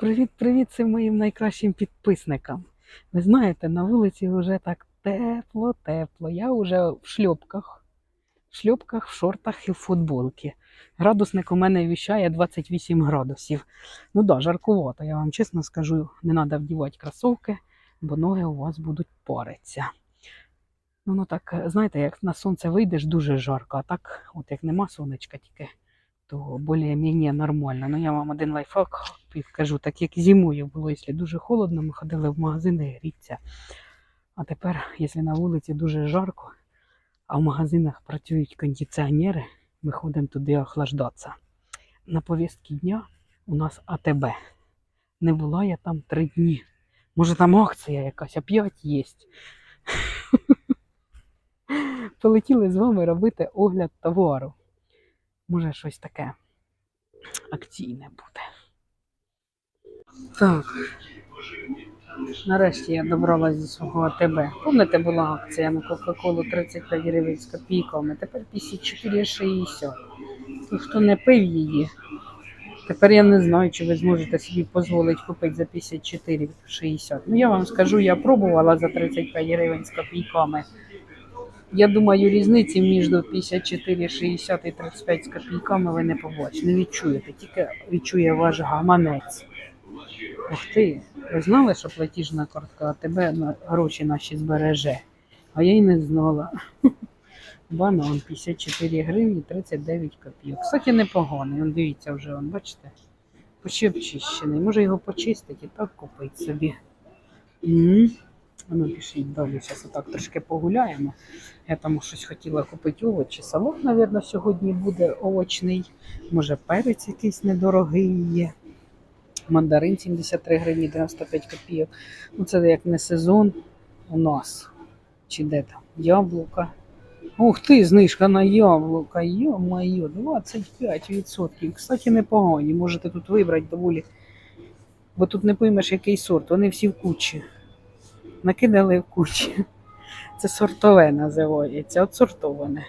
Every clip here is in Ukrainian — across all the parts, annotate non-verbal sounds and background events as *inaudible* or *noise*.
Привіт-привіт всім моїм найкращим підписникам. Ви знаєте, на вулиці вже так тепло-тепло. Я вже в шльопках. В шльопках, в шортах і в футболці. Градусник у мене віщає 28 градусів. Ну да, жаркувато, я вам чесно скажу, не треба вдівати кросовки, бо ноги у вас будуть паритися. Ну, ну так, знаєте, як на сонце вийдеш, дуже жарко, а так, от як нема сонечка тільки то більш-менш нормально. Ну я вам один лайфхак підкажу, так як зимою було, якщо дуже холодно, ми ходили в магазини гріться. А тепер, якщо на вулиці дуже жарко, а в магазинах працюють кондиціонери, ми ходимо туди охлаждатися. На повістки дня у нас АТБ. Не була я там три дні. Може там акція якась, опять є. *laughs* Полетіли з вами робити огляд товару. Може, щось таке акційне буде. Так. Нарешті я добралась до свого АТБ. Пам'ятаєте, була акція на Кока-Колу 35 гривень з копійками, тепер 54,60. І хто не пив її, тепер я не знаю, чи ви зможете собі дозволити купити за 54,60. Ну я вам скажу, я пробувала за 35 гривень з копійками. Я думаю, різниці між 54,60 і 35 з копійками ви не побачите, не відчуєте, тільки відчує ваш гаманець. Ух ти, ви знали, що платіжна картка на гроші наші збереже? А я й не знала. *laughs* Банан 54 гривні 39 копійок. Кстати, непоганий. Он дивіться вже, он, бачите? Почти обчищений. Може його почистити і так купити собі. М. А Ну, пішіть далі, зараз отак трошки погуляємо. Я там щось хотіла купити овочі. Салат, мабуть, сьогодні буде овочний. Може, перець якийсь недорогий є. Мандарин 73 гривні 95 копійок. Ну, це як не сезон у нас. Чи де там? Яблука. Ух ти, знижка на яблука. Йо-моє, 25%. Кстати, непогані. Можете тут вибрати доволі. Бо тут не поймеш, який сорт. Вони всі в кучі. Накидали в кучі. Це сортове називається, от сортоване.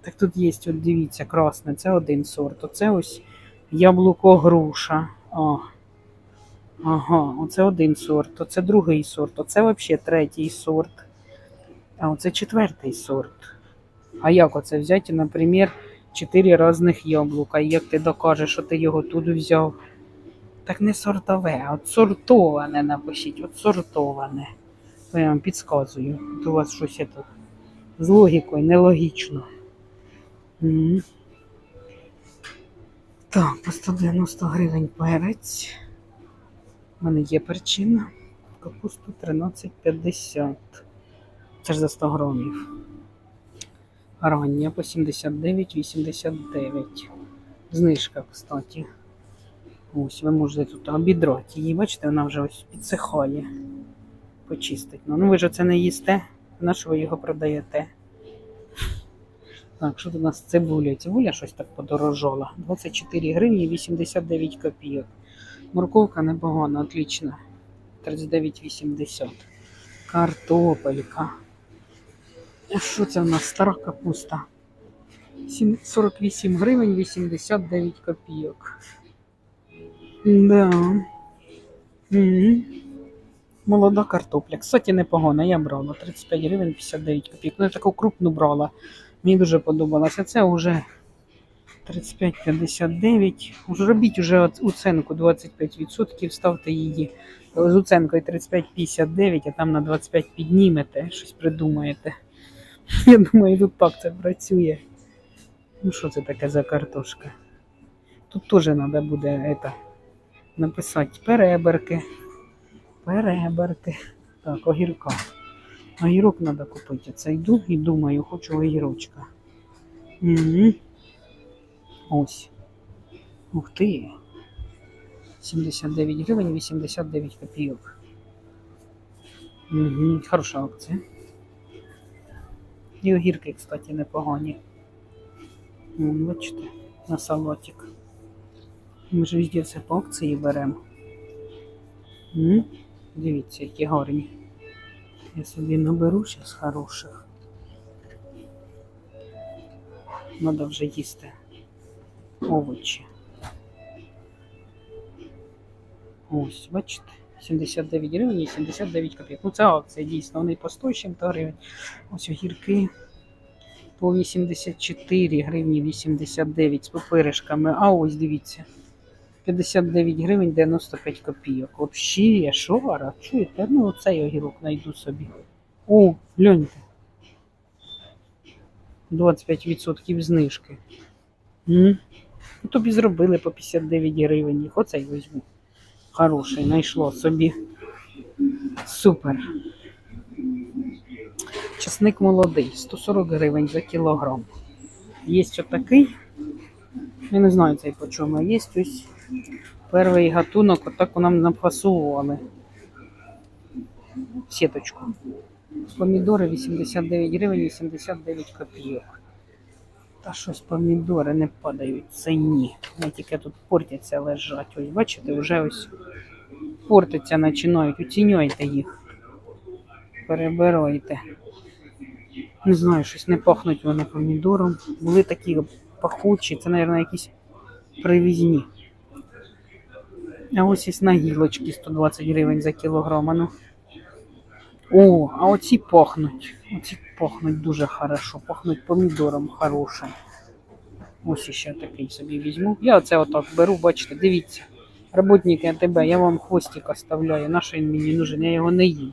Так тут є, от дивіться, красне, це один сорт. Оце ось яблуко груша. О. Ага, оце один сорт, оце другий сорт, оце взагалі третій сорт. А оце четвертий сорт. А як оце взяти, наприклад, чотири різних яблука? І як ти докажеш, що ти його тут взяв? Так не сортове, а от сортоване напишіть, от сортоване. То я вам підказую. От у вас щось є тут з логікою нелогічно. М. Так, по 190 гривень перець. У мене є перчина. Капусту 13,50. Це ж за 100 грамів. Рання по 79,89. Знижка, кстати. Ось, ви можете тут обідрати її. Бачите, вона вже ось підсихає. Почистить. Ну, ну ви ж це не їсте. На що ви його продаєте? Так, що тут у нас з цибулею? Цибуля щось так подорожала. 24 гривні 89 копійок. Морковка непогана, отлічна. 39,80. Картопелька. А що це в нас? Стара капуста. 48 гривень 89 копійок. Да. М. Молода картопля. Кстати, непогана. Я брала 35 гривень 59 копійок. Ну, я таку крупну брала. Мені дуже подобалося. Це вже 35,59. Уже робіть уже от уценку 25%, ставте її з уценкою 35,59, а там на 25 піднімете, щось придумаєте. *laughs* Я думаю, тут так це працює. Ну, що це таке за картошка? Тут теж треба буде это, написати переберки. Переберки. Так, огірка. Огірок треба купити. Це йду і думаю, хочу огірочка. Угу. Ось. Ух ти. 79 гривень 89 копійок. Угу. Хороша акція. І огірки, кстати, непогані. Бачите, на салатик. Ми ж везде все по акції беремо. Дивіться, які гарні. Я собі наберу зараз хороших. Надо вже їсти овочі. Ось, бачите, 79 гривень і 79 копійок. Ну це акція, дійсно, вони по 100 чим-то гривень. Ось огірки по 84 гривні 89 з папиришками. А ось дивіться. 59 гривень 95 копійок. Взагалі, шовара, чуєте? Ну, цей огірок знайду собі. О, гляньте. 25% знижки. Ну, тобі зробили по 59 гривень. Оцей візьму. Хороший, знайшло собі. Супер. Часник молодий, 140 гривень за кілограм. Є отакий. Я не знаю цей по чому. Є ось перший гатунок, отак нам напасували. Сіточку. Помідори 89 гривень 89 копійок. Та щось помідори не падають, це ні. Вони тільки тут портяться лежать. Ось бачите, вже ось портиться починають. Оцінюйте їх. Перебирайте. Не знаю, щось не пахнуть вони помідором. Були такі пахучі, це, мабуть, якісь привізні. А ось на гілочки 120 гривень за кілограм. Ну. О, а оці пахнуть. Оці пахнуть дуже хорошо. Пахнуть помідором хорошим. Ось ще такий собі візьму. Я оце отак беру, бачите, дивіться. Работники АТБ, я вам хвостик оставляю. Наш він мені нужен, я його не їм.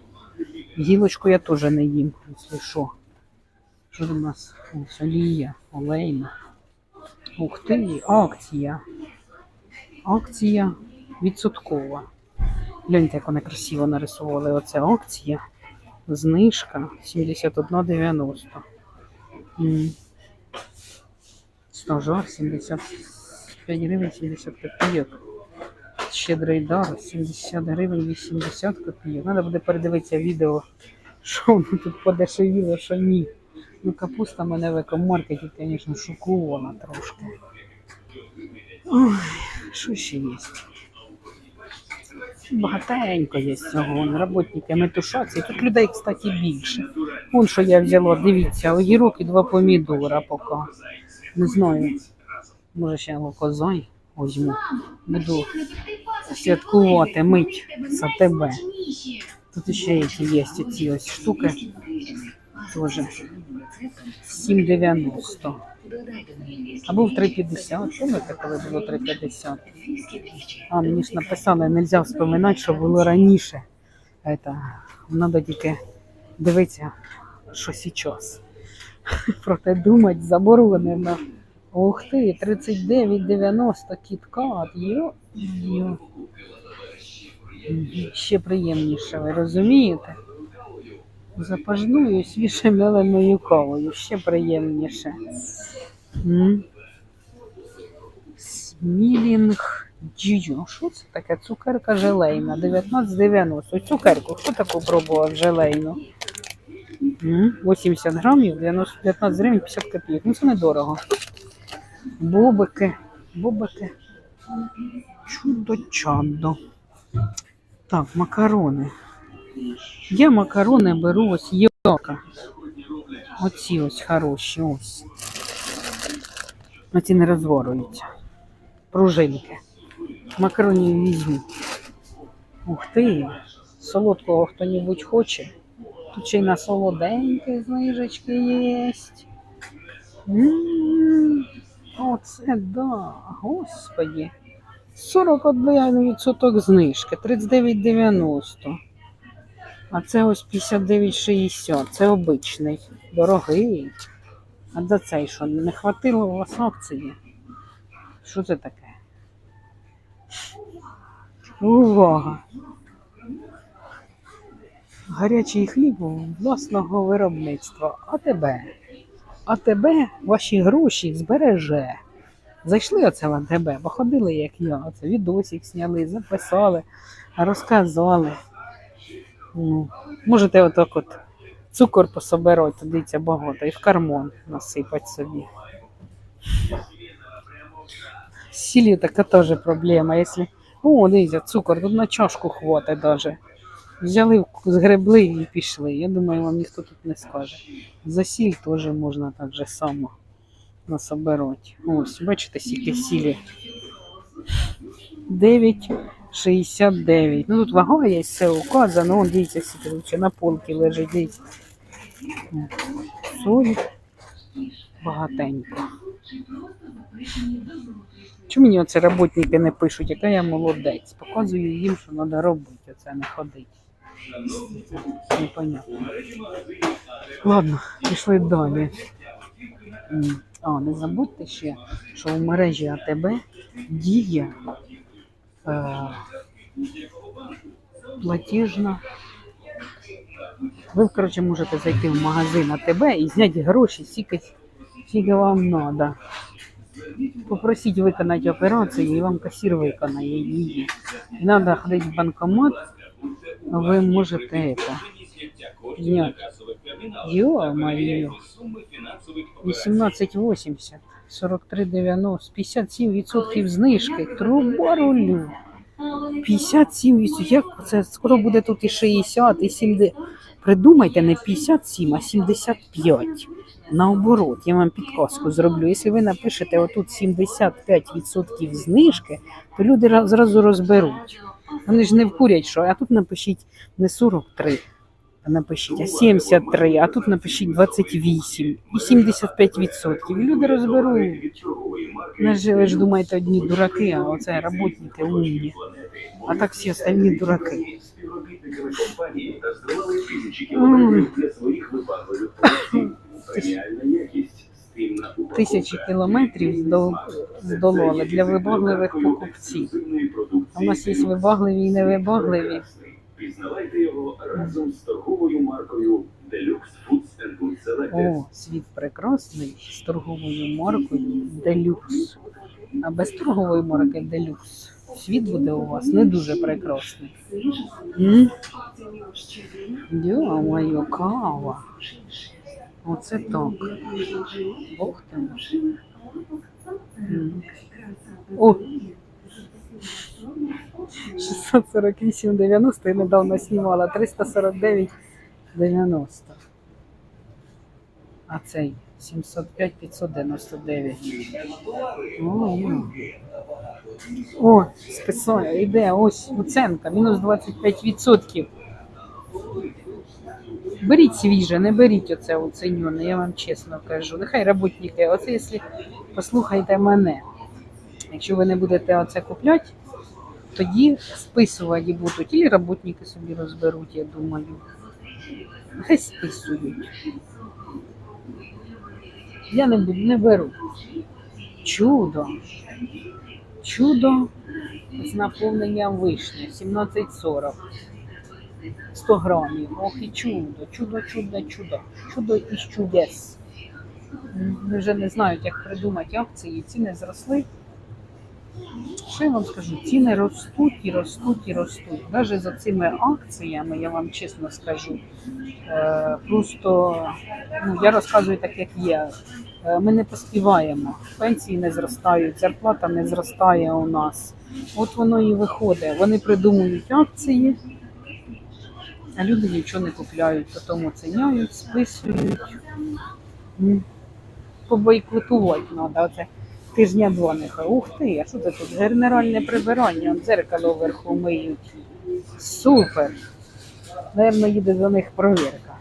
Гілочку я теж не їм, якщо що. Що у нас? Ось олія, олейна. Ух ти, акція. Акція відсоткова. Гляньте, як вони красиво нарисували. Оце акція. Знижка 71,90. Стажар 75 гривень 70 копійок. Щедрий дар 70 гривень 80 копійок. Треба буде передивитися відео, що воно тут подешевіло, що ні. Ну, капуста мене в екомаркеті, звісно, шокована трошки. Ой, що ще є? Багатенько є цього. Роботники метушаться. Тут людей, кстати, більше. Вон що я взяла, дивіться, огірок і два помідора поки. Не знаю. Може ще локозай візьму. Буду святкувати, мить за тебе. Тут ще є ці ось штуки. Тоже 7,90. А був 3,50. Пам'ятаєте, коли було 3,50? А, мені ж написали, не можна вспоминати, що було раніше. Это, надо тільки дивитися, що зараз. *laughs* Проте думати заборонено. Ух ти, 39,90 кіткат. Йо, йо. Ще приємніше, ви розумієте? Запажною свіже меленою кавою, ще приємніше. М. Смілінг Діо. Що це таке? Цукерка желейна. 19,90. Цукерку. Хто таку пробував желейну? М, 80 грамів, 90 19 гривень 50 копійок. Ну це недорого. Бобики. Бобики. Чудо-чадо. Так, макарони. Я макарони беру ось йока. Оці ось хороші, ось. Оці не розворуються. Пружинки. Макаронів візьму. Ух ти! Солодкого хто-небудь хоче. Тут ще й на солоденьке знижечки є. М, Оце да, господі. 41% знижки, 39,90. А це ось 59,60. Це обичний, дорогий. А за цей що, не хватило у вас акції? Що це таке? Увага! Гарячий хліб власного виробництва. А тебе? А тебе ваші гроші збереже. Зайшли оце в АТБ, походили, як я. Оце відосик зняли, записали, розказали. Ну, можете отак от цукор пособирати, дивіться, багато, і в карман насипати собі. З Сіллю така теж проблема. Якщо... О, дивіться, цукор, тут на чашку хватить даже. Взяли, згребли і пішли. Я думаю, вам ніхто тут не скаже. За сіль теж можна так же само насобирати. Ось, бачите, скільки сілі. 9 69. Ну тут вага є, все указано. Он, дивіться, скільки на полці лежить, дивіться. М, Соль. Багатенько. Чому мені оце роботники не пишуть, яка я молодець? Показую їм, що треба робити, оце не ходить. Непонятно. Ладно, пішли далі. А, не забудьте ще, що в мережі АТБ діє платіжна. Ви, коротше, можете зайти в магазин АТБ і зняти гроші, скільки, скільки вам треба. Попросіть виконати операцію, і вам касір виконає її. Не треба ходити в банкомат, ви можете это, зняти. Йо-моє. 18,80, 43,90, 57% знижки, труба рулю. 57%, як це скоро буде тут і 60, і 70. Придумайте не 57, а 75. Наоборот, я вам підказку зроблю. Якщо ви напишете отут 75% знижки, то люди зразу розберуть. Вони ж не вкурять, що, а тут напишіть не 43, а напишіть, а 73, а тут напишіть 28 і 75%. І люди розберуть. Не ж думаєте, одні дураки, а оце роботники умні. А так всі остальні дураки. Тисячі кілометрів здол- здолали для вибагливих покупців. У нас є вибагливі і невибагливі. Пізнавайте його разом з О, світ прекрасний з торговою маркою Делюкс. А без торгової марки Делюкс світ буде у вас не дуже прекрасний. М? Йо-моє, кава. Оце так. Бог ти. М. О! 648,90 я недавно знімала, 349,90. А цей 705 599. О, списання, іде, ось уценка, мінус 25%. Беріть свіже, не беріть оце оцінюне, я вам чесно кажу. Нехай роботники, оце якщо послухайте мене. Якщо ви не будете оце купляти, тоді списувати будуть. І роботники собі розберуть, я думаю. Нехай списують. Я не не беру. Чудо. Чудо з наповненням вишні. 17,40. 100 грамів. Ох і чудо, чудо, чудо, чудо. Чудо із чудес. Вже не знають, як придумати акції. Ціни зросли. Що я вам скажу? Ціни ростуть і ростуть і ростуть. Навіть за цими акціями, я вам чесно скажу, е, просто ну, я розказую так, як є. Е, Ми не поспіваємо. Пенсії не зростають, зарплата не зростає у нас. От воно і виходить. Вони придумують акції, а люди нічого не купляють, потім оціняють, списують. М. Побойкотувати треба. Тижня два. Ух ти, а що це тут? Генеральне прибирання, дзеркало вверху миють. Супер. Наверно, їде за них провірка.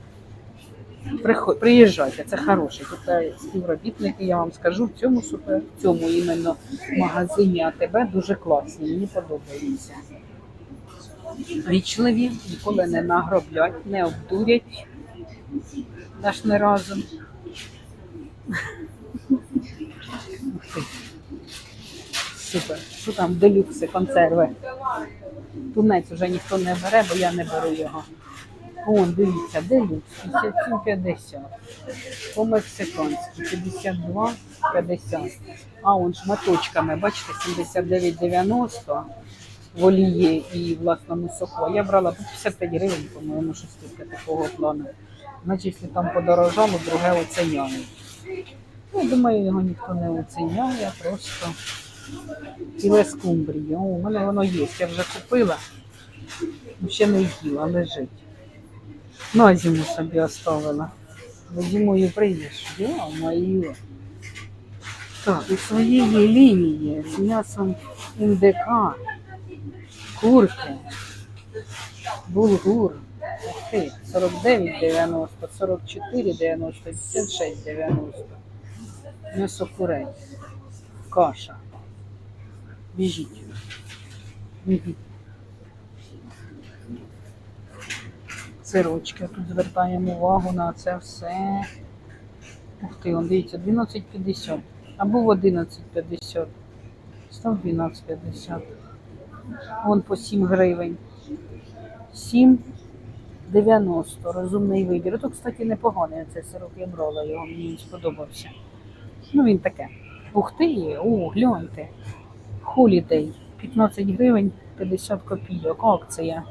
Приходь, приїжджайте, це хороше. Тут співробітники, я вам скажу, в цьому супер, в цьому іменно магазині АТБ дуже класні, мені подобається. Вічливі, ніколи не нагроблять, не обдурять. Наш не разом. Ух ти. Супер. Що там делюкси, консерви? Тунець вже ніхто не бере, бо я не беру його. О, дивіться, делюкс, 57,50. По-мексиканськи 52,50. А, он шматочками, бачите, 79,90 в олії і власному соку. Я брала по 55 гривень, по-моєму, щось таке такого плану. Значить, якщо там подорожало, друге оціняють. Ну, думаю, його ніхто не оціняє, просто ціле скумбрії. О, у мене воно є, я вже купила, ну, ще не їла, лежить. На зиму собі оставила. Зимою прийдеш. Я мою. Так, і своєї лінії з м'ясом індика Курки. Булгур. Ти, 49,90, 44,90, 56,90. М'ясо курей. Каша. Біжіть. Мгм. Сирочки. Тут звертаємо увагу на це все. Ух ти, он дивіться, 12,50. Або в 11,50. Став 12,50. Вон по 7 гривень. 7,90. Розумний вибір. Ото, кстати, непоганий цей сирок я брала, його мені сподобався. Ну він таке. Ух ти, о, гляньте. Холідей. 15 гривень 50 копійок. Акція.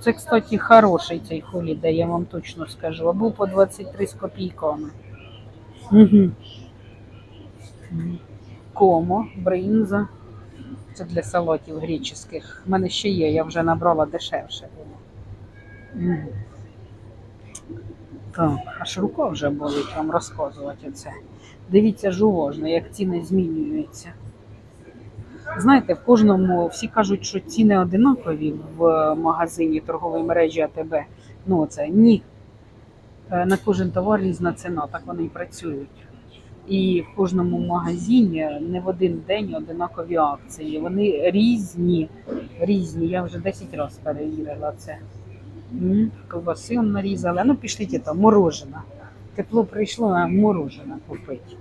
Це, кстати, хороший цей холідей, я вам точно скажу. А був по 23 з копійками. Угу. Комо, бринза. Це для салатів греческих. У мене ще є, я вже набрала дешевше було. Так, аж рука вже болить вам розказувати це. Дивіться ж уважно, як ціни змінюються. Знаєте, в кожному всі кажуть, що ціни одинакові в магазині торгової мережі АТБ. Ну це ні. Е, На кожен товар різна ціна, так вони і працюють. І в кожному магазині не в один день одинакові акції. Вони різні, різні. Я вже 10 разів перевірила це. Ковбаси нарізали. Ну пішліть там, морожена. Тепло прийшло, а морожена купити.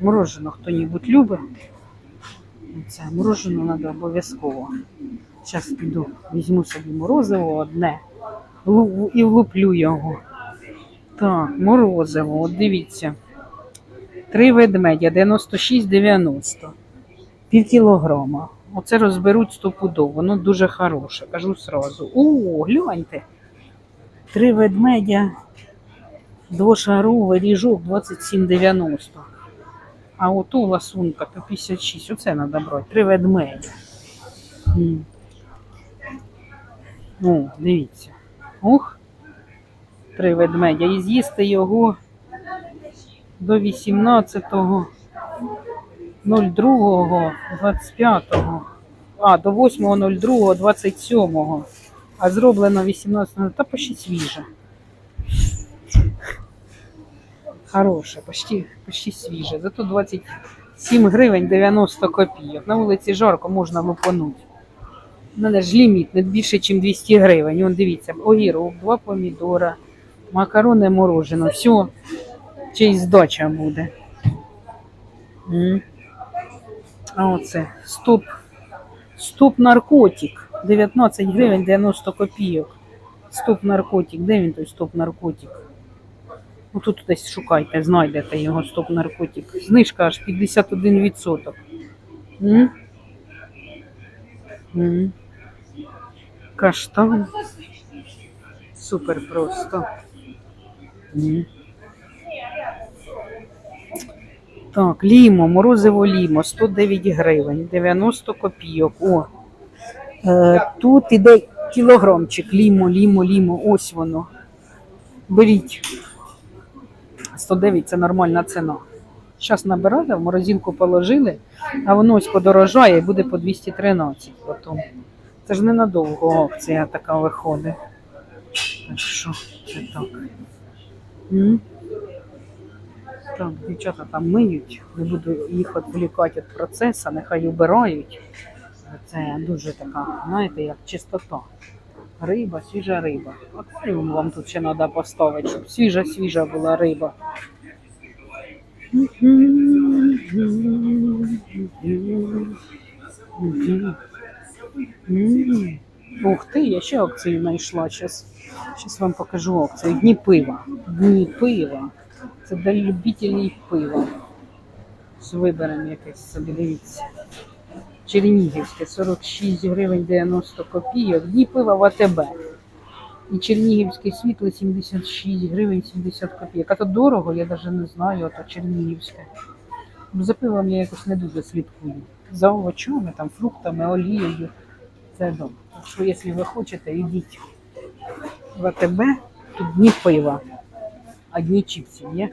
Морожено хто-небудь любить. Це морожено треба обов'язково. Зараз піду, візьму собі морозиво одне і влуплю його. Так, морозиво, от дивіться. Три ведмедя 96,90. Пів кілограма. Оце розберуть стопудово, воно дуже хороше, кажу сразу. О, гляньте. Три ведмедя, двошаровий ріжок 27,90. А ото ласунка по 56. Оце треба брати. Три ведмедя. О, дивіться. Ух. Три ведмедя. І з'їсти його до 18-го, 02-го, 25-го, а, до 8-го, 02-го, 27-го. А зроблено 18-го, та почти свіже. Хороше, почти, почти свіже. Зато 27 гривень 90 копійок. На вулиці жарко можна лупанути. Мене ж ліміт не більше, ніж 200 гривень. Вон дивіться, огірок, два помідора, макарони морожено. Все, ще й здача буде. М. А оце стоп. Стоп наркотик. 19 гривень 90 копійок. Стоп наркотик. Де він той стоп наркотик? Ну тут десь шукайте, знайдете його стоп наркотик. Знижка аж 51%. М? М. Каштан. Супер просто. М. Так, лімо, морозиво лімо, 109 гривень, 90 копійок. О, е, тут іде кілограмчик, лімо, лімо, лімо, ось воно. Беріть. 109 це нормальна ціна. Зараз набирали, в морозилку положили, а воно ось подорожає і буде по 213 потім. Це ж ненадовго акція така виходить. Так що це так. М? Так, дівчата там миють, не буду їх відволікати від процесу, нехай убирають. Це дуже така, знаєте, як чистота. Риба, свіжа риба. Акваріум вам тут ще треба поставити, щоб свіжа-свіжа була риба. Ух ти, я ще акцію знайшла. Зараз Щас вам покажу акцію. Дні пива. Дні пива. Це для любителів пива. З вибором якесь собі дивіться. Чернігівське 46 гривень 90 копійок. Дні пива в АТБ. І Чернігівське світло 76 гривень 70 копійок. А то дорого, я навіть не знаю, а то Чернігівське. Ну, За пивом я якось не дуже слідкую. За овочами, там, фруктами, олією. Це добре. Так що, якщо ви хочете, йдіть в АТБ, тут дні пива, а дні чіпсів є.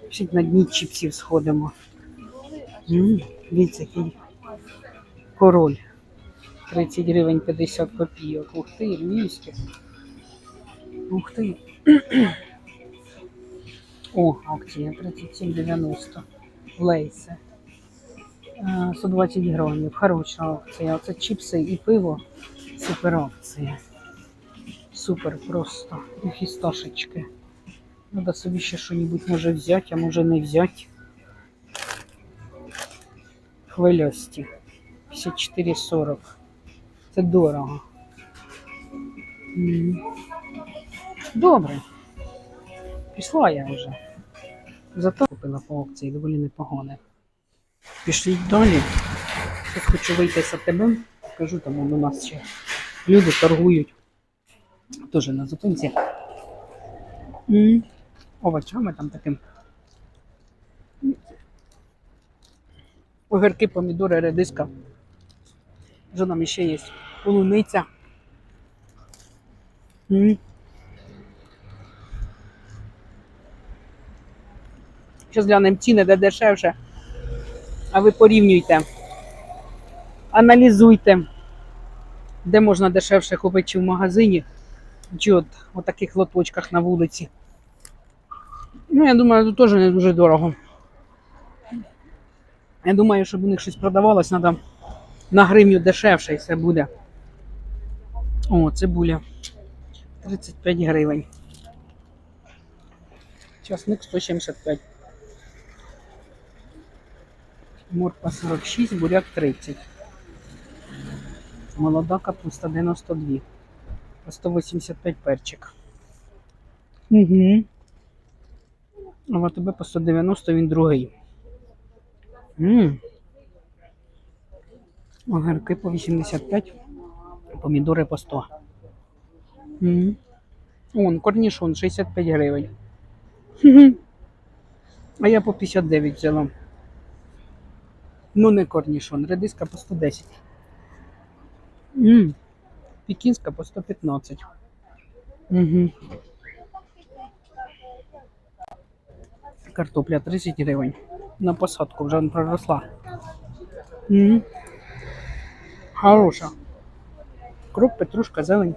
Пишіть на дні чіпсів сходимо. М, Дивіться, який король. 30 гривень 50 копійок. Ух ти, львівське. Ух ти. *clears throat* О, акція 37,90. Лейси. Е, 120 гривень. Хороша акція. Оце чіпси і пиво. Супер акція. Супер просто. І фісташечки. Надо собі ще щось може взяти, а може не взяти. Хвильості. 54,40. Це дорого. Добре. Пішла я вже. Зато купила по акції доволі непогане. Пішліть далі. Зараз хочу вийти з АТБ. Покажу, там у нас ще люди торгують. Теж на зупинці. Овочами там таким. Огірки, помідори, редиска. Що там ще є? Полуниця. М. Зараз глянемо ціни, де дешевше. А ви порівнюйте. Аналізуйте, де можна дешевше купити чи в магазині, чи от у таких лоточках на вулиці. Ну, я думаю, тут теж не дуже дорого. Я думаю, щоб у них щось продавалось, треба на гривню дешевше все буде. О, цибуля. 35 гривень. Часник 175. Морква 46, буряк 30. Молода капуста 92. По 185 перчик. Угу. А в АТБ по 190 він другий. М. Огірки по 85, помідори по 100. М. Вон, корнішон 65 гривень. А я по 59 взяла. Ну, не корнішон, редиска по 110. М. Пекінська по 115. Угу. Картопля 30 гривень. На посадку вже проросла. М. Хороша. Кроп, петрушка, зелень.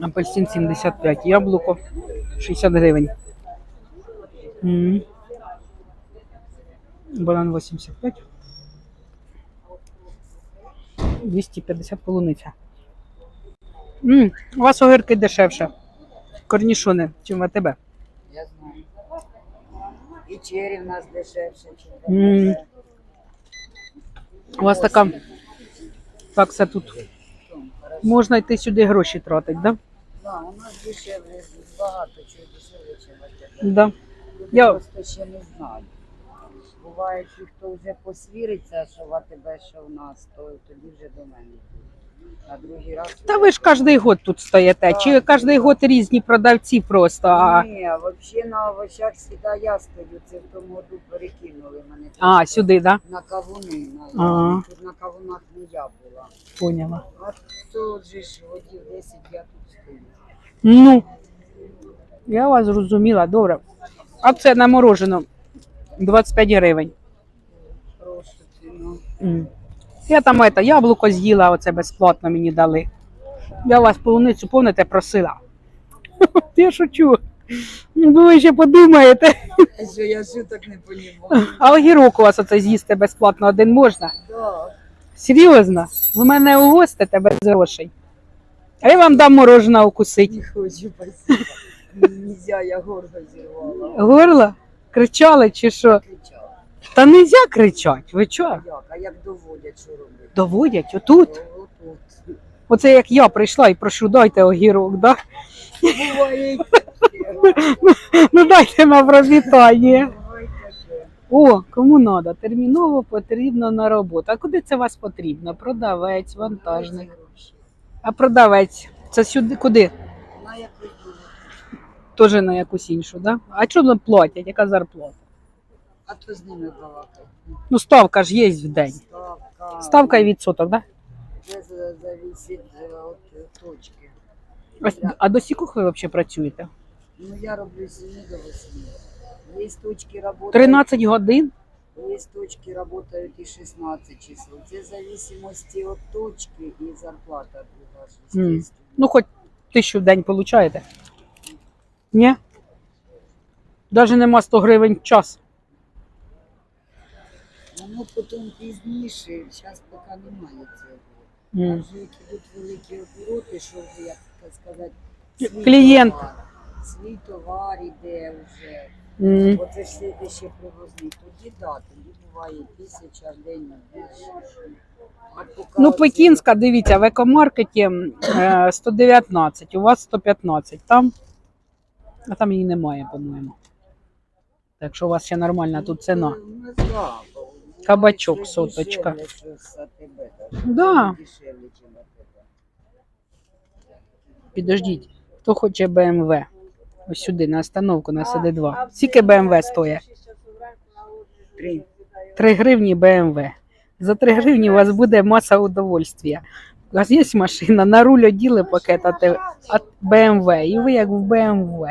Апельсин 75, яблуко 60 гривень. М. Банан 85. 250 полуниця. М, У вас огірки дешевше. Корнішони, чим в АТБ. Я знаю. І чері в нас дешевше, чим в М. У вас така такса тут. Можна йти сюди гроші тратити, да? Да, у нас дешевле, багато чого дешевле, ніж в Да. Я Я- просто ще не знаю. Буває, ті, хто вже посвіриться, що в АТБ, що в нас, то тоді вже до мене йдуть. На другий раз. Та ви ж кожен год тут стоїте. Чи кожен год різні продавці просто. А, Ні, взагалі на овочах завжди я стою. Це в тому году перекинули мене. а просто сюди, да? На кавуни. На, Ага. Тут на кавунах не я була. Поняла. А тут же ж годів 10 я тут стою. Ну, я вас зрозуміла, добре. А це на морожено 25 гривень. Прошу ціну. М. Я там это, яблуко з'їла, оце безплатно мені дали. Я вас полуницю, помните, просила. *laughs* Я шучу. Ну, Ви ще подумаєте. Що я шуток не понімаю. А огірок у вас оце з'їсти безплатно один можна? Да, Серйозно? Ви мене угостите без грошей. А я вам дам мороженого укусити. не хочу, спасибо. Нельзя, я горло зірвала. Горло? Кричали чи що? Кричала. Та нельзя кричать. Ви? Як? А як доводять, що робити? Доводять отут. О, Отут. Оце як я прийшла і прошу, дайте огірок, да? Буває. і Ну дайте на. Буває таке. О, кому треба? Терміново потрібно на роботу. А куди це вас потрібно? Продавець, вантажник. А продавець це сюди куди? На якусь. Теж на якусь іншу, да? А нам платять? Яка зарплата? А то з ними балакай. Ну, ставка ж є в день. Ставка. Ставка і відсоток, да? Це за- зависить е, від е, точки. А, а до скількох ви взагалі працюєте? Ну, я роблю з 7 до 8. Є точки роботи. 13 годин? Есть точки работают и 16 часов. Це в зависимости от точки и зарплата друга ж, Мгм. естественно. Ну, хоч тисячу в день получаєте? Ні? Навіть нема 100 гривень в час. Воно потім пізніше, зараз поки немає цього. М. А вже як ідуть великі обороти, що вже, як так сказати, свій Клієнт. товар, свій товар іде вже. М. Оце ж слід ще привозник. Тоді да, тоді буває тисяча в день більше. А поки Ну, оце- Пекінська, дивіться, в екомаркеті е, 119, у вас 115. Там, а там її немає, по-моєму. Так що у вас ще нормальна тут ціна. Ну, да, бо Кабачок, соточка. Да. Підождіть, хто хоче БМВ? Ось сюди, на остановку, на СД2. Скільки БМВ стоїть? Три. 3 гривні БМВ. За 3 гривні у вас буде маса удовольствия. У вас є машина, на руль оділи пакет от БМВ, і ви як в БМВ.